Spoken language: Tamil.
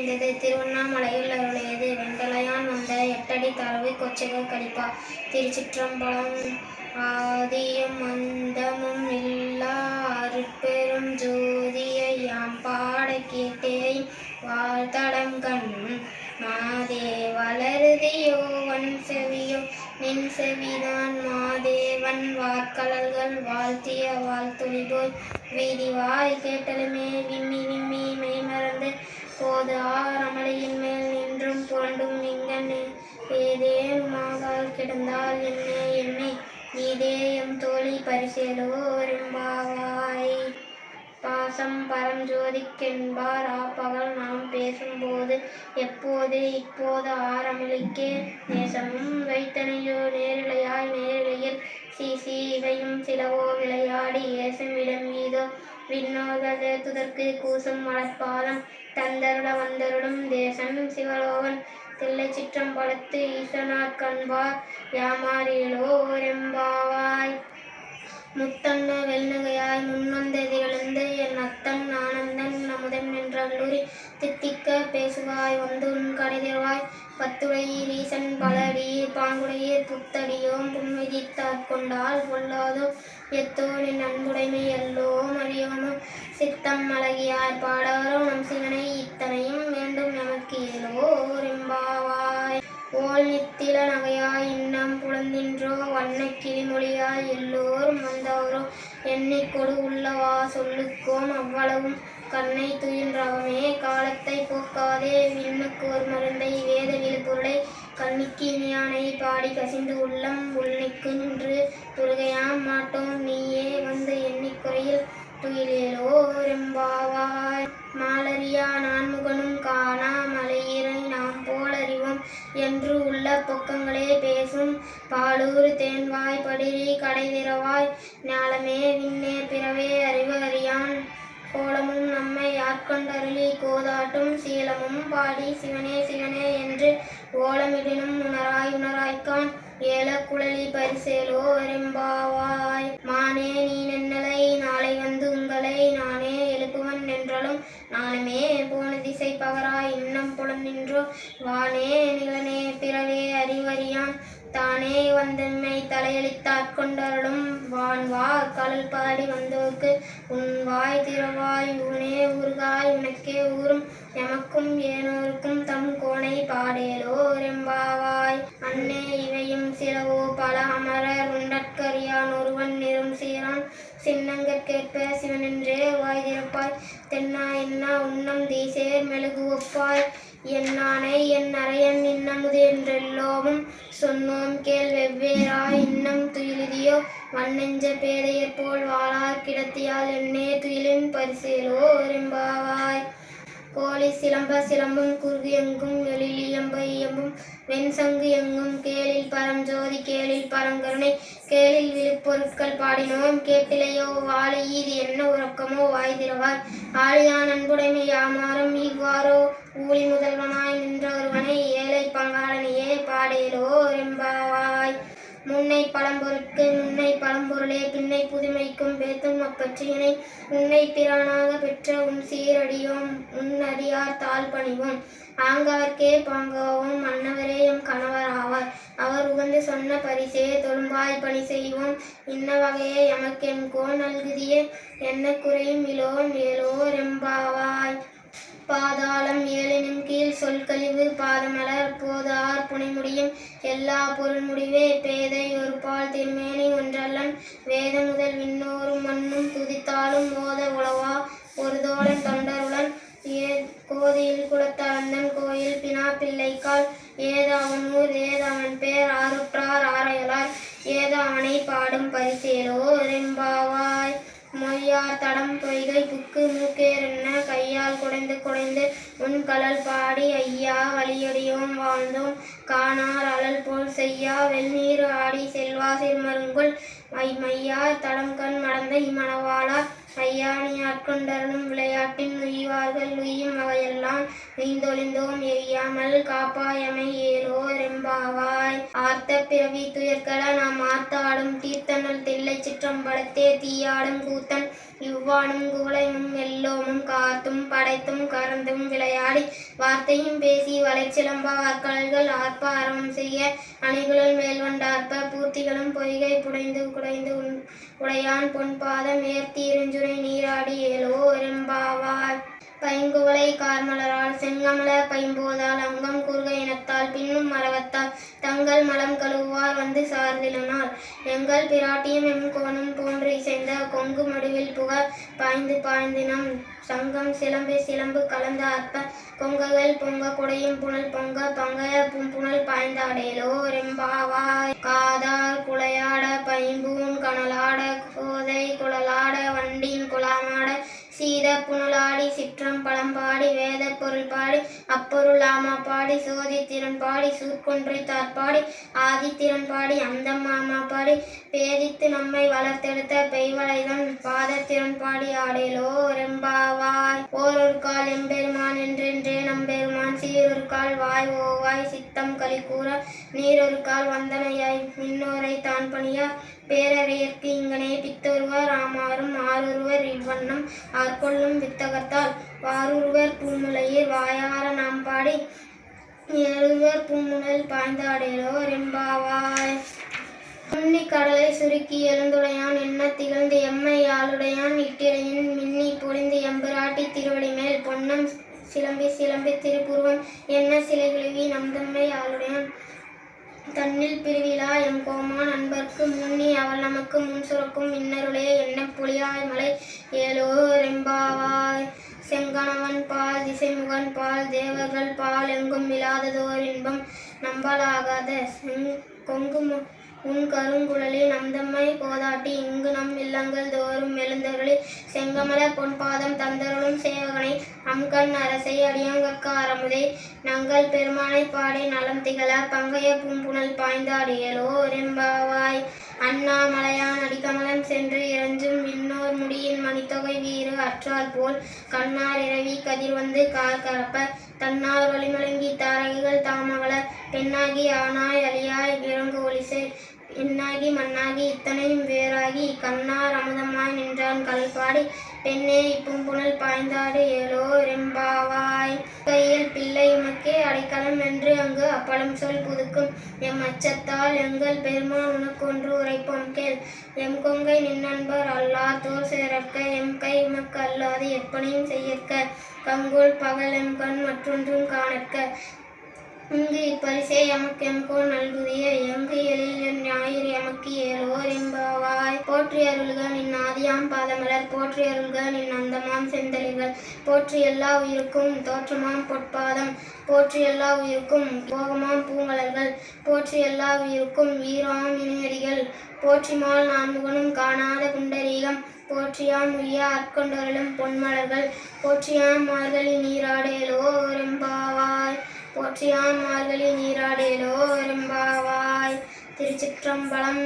விளைந்தது திருவண்ணாமலையில் அருளியது. வெண்கலையான் வந்த எட்டடி தரவு கொச்சைகள் கடிப்பா. திருச்சிற்றம்பலம் ஆதியும் அந்தமும் இல்லா அருட்பெரும் ஜோதியை யாம் பாட கேட்டேன். வாழ்த்தடம் கண்ணும் மாதே வளருதியோ வன் செவியோ நின் செவிதான் மாதேவன் வார்கழல்கள் வாழ்த்திய வாழ்த்துளி போய் வீதி வாய் கேட்டலுமே விம்மி விம்மி மெய்மறந்து போது ஆரமலையின் மேல் நின்றும் புரண்டும் நீங்கள் ஏதேனுமாகால் கிடந்தால் என்ன என்னை நீதேயம் தோழி பரிசேலோரெம்பாவாய் பாசம் பரஞ்சோதிக்கென்பார் ஆப்பகல் நாம் பேசும்போது எப்போது இப்போது ஆரமளிக்கே நேசமும் வைத்தனையோ நேரிலையாய் நேரிலையில் சிசி இவையும் சிலவோ விளையாடி ஏசும் இடம் மீதோ விண்ணோர்கள் ஏத்துதற்கு கூசும் மலர்பாதம் தந்தருட வந்தருடும் தேசம் சிவலோகன் தில்லை சிற்றம்பலத்து ஈசனார் கண்பார் யாமாறியலோ ரெம்பாவாய். முத்தன்ன வெள்நகையாய் முன்வந்த திகழ்ந்து என் அத்தன் ஆனந்தன் அமுதன் என்றல்லூரி தித்திக்க பேசுவாய். வந்து உன் கடைதிருவாய் பத்துடையீர் ஈசன் பலடி பாங்குடையீர் புத்தடியோம் புன்விதித்தாற் கொண்டால் பொல்லாதோ எத்தோரின் அன்புடைமை எல்லோம் அறியோனும் சித்தம் அழகியார் பாடாரோ நம் சிவனை இத்தனையும் வேண்டும் நமக்கு ஏலோ ரெம்பாவாய் ஓல் நித்தில நகையாய் இன்னம் புலந்தின்றோ வண்ண கிளிமொழியாய் எல்லோரும் வந்தவரோ எண்ணிக்கொடு உள்ளவா சொல்லுக்கோம் அவ்வளவும். கண்ணை துயின்றாகமே காலத்தை போக்காதே. விண்ணுக்கு ஒரு மருந்தை வேத விழுப்பொருளை கண்ணுக்கு ஞானை பாடி கசிந்து உள்ளம் உள்ளிக்கு நின்று துருகையாம் மாட்டோம். நீயே வந்து எண்ணிக்குறையில் துயிலேலோ? ரெம்பாவாய். மாலரியா நான்முகனும் காணா. மலையிறை நாம் போலறிவோம் என்று உள்ள பொக்கங்களே பேசும். பாலூர் தேன்வாய் படிரி கடைதிரவாய் ஞாலமே விண்ணே பிறவே அறிவு அறியான் கோலமும் நம்மை ஆட்கொண்டருளி கோதாட்டும் சீலமும் பாடி சிவனே சிவனே என்று ஓலமிடினும் உணராய் உணராய்க்கான் ஏல குழலி பரிசேலோ ரெம்பாவாய் மானே நீ நென்னலை நாளை வந்து உங்களை நானே எழுப்புவன் என்றாலும் நானுமே போன திசை பகராய் இன்னம் புலந்தின்றோ வானே நிலனே பிறவே அறிவறியான். தானே வந்தம்மை தலையளித்தாற் கொண்டருளும் வான் வா கடல் பாடி வந்தோர்க்கு உன் வாய் திறவாய் உனே ஊர்காய் உனக்கே ஊரும் எமக்கும் ஏனோருக்கும் தம் கோணை பாடேலோ ரெம்பாவாய் அன்னே இவையும் சிலவோ பல அமரர் உண்டற்கரியான் ஒருவன் நிறம் சீரான் சின்னங்கற்கேற்ப சிவனென்றே வாய் திறப்பாய். தென்னா என்னா உன்னம் தீசேர் மெழுகு ஒப்பாய் என்னானை என் அரையன் இன்னமுது என்றெல்லோமும் சொன்னோம் கேள் வெவ்வேறாய் இன்னம் துயிலுதியோ? வண்ணெஞ்ச பேதையர் போல் வாழா கிடத்தியால் என்னே துயிலின் பரிசேலோ? ரெம்பாவாய் கோழி சிலம்ப சிலம்பும் குறுகு எங்கும் எழில் இயம்ப இயம்பும் வெண்சங்கு எங்கும் கேளில் பரஞ்சோதி கேளில் பரங்கருணை கேளில் விழுப்பொருட்கள் பாடினோம். கேட்டிலையோ வாழை இது என்ன உறக்கமோ வாய்திரவார். ஆழியான் அன்புடைமை யாமாறும் இவ்வாறோ ஊழி முதல்வனாய் நின்ற ஒருவனை ஏழை பங்காளனையே பாடேலோ ரெம்பா முன்னை பழம்பொருட்கு முன்னை பழம்பொருளே பின்னை புதுமைக்கும் பேத்தும் அப்பற்றியினை உன்னை பிரானாக பெற்ற உன் சீரடியோம் உன் அறியார் தாழ் பணிவோம். ஆங்கார்க்கே பாங்காவும் மன்னவரே எம் கணவர் ஆவார். அவர் உகந்து சொன்ன பரிசே தொழும்பாய் பணி செய்வோம். இன்ன வகையே எமக்கென்கோ நல்குதியே என்ன குறையும் இலோ மேலோ ரெம்பாவாய். பாதாளம் ஏழினும் கீழ் சொல்கழிவு பாதமலர் போதார் புனைமுடியும் எல்லா பொருள் முடிவே பேதை ஒரு பால் திருமேனி ஒன்றல்லன். வேத முதல் விண்ணோரும் மண்ணும் துதித்தாலும் மோத உளவா ஒரு தோழன் தொண்டருடன் ஏ கோதியில் குலத்தளந்தன் கோயில் பினா பிள்ளைக்கால் ஏதாவனூர் ஏதாவன் பேர் ஆறுற்றார் ஆரையலார். ஏதாவனை பாடும் பரிசேலோ மொய்யார் தடம் பொய்கை புக்கு மூக்கேரென்ன கையால் குடைந்து குடைந்து உன் கலல் பாடி ஐயா வழியடியோம் வாழ்ந்தோம். காணார் அழல் போல் செய்யா வெந்நீர் ஆடி செல்வா சிறுமருங்குள் மை மையார் தடம் கண் மடந்த இமணவாளா ஐயா நீ விளையாட்டின் உய்வார்கள் உய்யும் வகையெல்லாம் உய்ந்தொழிந்தோம் எய்யாமல் காப்பாயமை ஏலோ ரெம்பாவாய். ஆர்த்த பிறவி துயர்கள நாம் ஆர்த்தாடும் தீர்த்தனல் தில்லை சிற்றம்பலத்தே தீயாடும் கூத்தன் இவ்வானும் குவளையும் எல்லோமும் காத்தும் படைத்தும் கறந்தும் விளையாடி வார்த்தையும் பேசி வளைச்சிலம்ப வாக்காளர்கள் ஆர்ப்ப ஆரம்பம் செய்ய அணிகளுள் மேல்வண்டார்ப்ப பூர்த்திகளும் பொய்கை புடைந்து குடைந்து உடையான் பொன் பாதம் ஏர்த்தீருஞ்சுனை நீராடி ஏலோ எறும்பாவ பைங்குவளை கார்மலரால் செங்கமல பைம்போதால் அங்கம் கூறுக இனத்தால் பின்னும் மரவத்தால் தங்கள் மலம் கழுவுவார் வந்து சார்ந்திலனால் எங்கள் பிராட்டியும் எம் கோணும் போன்று இசைந்த கொங்கு மடுவில் புக பாய்ந்து பாய்ந்தினம். சங்கம் சிலம்பு சிலம்பு கலந்த அற்ப பொங்கல் பொங்க குடையும் புனல் பொங்க பங்கைய பும்புணல் பாய்ந்தாடேலோ ரெம்பாவா காதார் குளையாட பைம்பூன் கனலாட கோதை குழலாட வண்டியின் குலாமாட சீத புனலாடி சிற்றம் பழம்பாடி வேத பொருள் பாடி அப்பொருள் ஆமா பாடி சோதித்திறன் பாடி சூர்கொன்றை தாற்பாடி ஆதித்திறன் பாடி அந்த மாமா பாடி பேதித்து நம்மை வளர்த்தெடுத்த பெய்வளைதன் பாதத்திறன் பாடி ஆடேலோ ரெம்பாவாய் ஓரொரு கால் எம்பெருமான் என்றென்றே நம்பெருமான் சீரொரு கால் வாய் ஓவாய் சித்தம் களி கூற நீரொரு கால் வந்தனையாய் மின்னோரை தான் பணியா பேரறையர்க்கு இங்கனே பித்தொருவர் ஆமாறும் ஆரொருவர் இவ்வண்ணம் ஆர்கொள்ளும் வித்தகத்தால் வாரூர்வர் பூமுலையில் வாயார நாம் பாடி ஏறுவர் பூமுலையில் பாய்ந்தாடேலோ ரெம்பாவாய் முன்னி கடலை சுருக்கி எழுந்துடையான் என்ன திகழ்ந்து எம்மை ஆளுடையான் இட்டிரையின் மின்னி பொழிந்து எம்பராட்டி திருவடி மேல் பொன்னம் சிலம்பி சிலம்பி திருப்புருவம் என்ன சிலைகுழுவி நம்தம்மை ஆளுடையான் தன்னில் பிரிவிழா எம் கோமான் அன்பர்க்கு முன்னி அவள் நமக்கு முன் சுரக்கும் இன்னருளே என்ன புலியாய் மலை? ஏலோ ரெம்பாவாய் செங்கணவன் பால் திசைமுகன் பால் தேவர்கள் பால் எங்கும் இல்லாததோர் இன்பம் நம்பலாகாத செங் கொங்கு உன் கருங்குழலே நம்தம்மை போதாட்டி இங்கு நம் இல்லங்கள் தோறும் எழுந்தருளி செங்கமல பொன்பாதம் தந்தருளும் சேவகனை அம்கண் அரசை அடியங்கற்கு அறமுதை நங்கள் பெருமானை பாடி நலம் திகழ பங்கைய பூம்புணல் பாய்ந்தாடியலோ ரெம்பாவாய் அண்ணாமலையான் அடிக்கமலம் சென்று இறஞ்சும் விண்ணோர் முடியின் மணித்தொகை வீறு அற்றால் போல் கண்ணார் இரவி கதிர் வந்து கார் கலப்ப தன்னார் வழிமலங்கி தாரகைகள் தாமவள பெண்ணாகி ஆனாய் அழியாய் இறங்கு ஒளிசை எண்ணாகி மண்ணாகி இத்தனையும் வேறாகி கண்ணார் அமுதமாய் நின்றான் கல்பாடி. பெண்ணே இப்பூம்புணல் பாய்ந்தாடு ஏலோ ரெம்பாவாய். கையில் பிள்ளை உமக்கே அடைக்கலம் என்று அங்கு அப்பளம் சொல் புதுக்கும். எம் அச்சத்தால் எங்கள் பெருமான் உனக்கொன்று உரைப்போம் கேள். எம் கொங்கை நின்னன்பர் அல்லா தோர் சேரற்க எம் கை உமக்கு அல்லாது எப்பனையும் செய்யற்க. கங்கோல் பகல் எம் கண் மற்றொன்றும் காணற்க. இங்கு இப்பரிசே எமக்கு எம்கோல் நல்குதிய. எங்கு எழில் என் ஞாயிறு எமக்கு ஏலோர் என்பவாய். போற்றி அருள்க நின் ஆதியாம் பாதமலர். போற்றி அருள்க நின் அந்தமாம் செந்தலிகள் போற்றி எல்லா உயிருக்கும் தோற்றமாம் பொற்பாதம். போற்றி எல்லா உயிருக்கும் போகமாம் பூங்கலர்கள். போற்றி எல்லா உயிருக்கும் வீராம் இணையடிகள். போற்றிமால் நான்முகனும் காணாத குண்டரீகம். போற்றியாம் உய்ய ஆட்கொண்டருளும் பொன்மலர்கள். போற்றியாம் மார்கழி நீராடேலோ ரெம்பாவாய் போற்றியாம் மார்கழி நீராடேலோ ரெம்பாவாய் திருச்சிற்றம்பலம்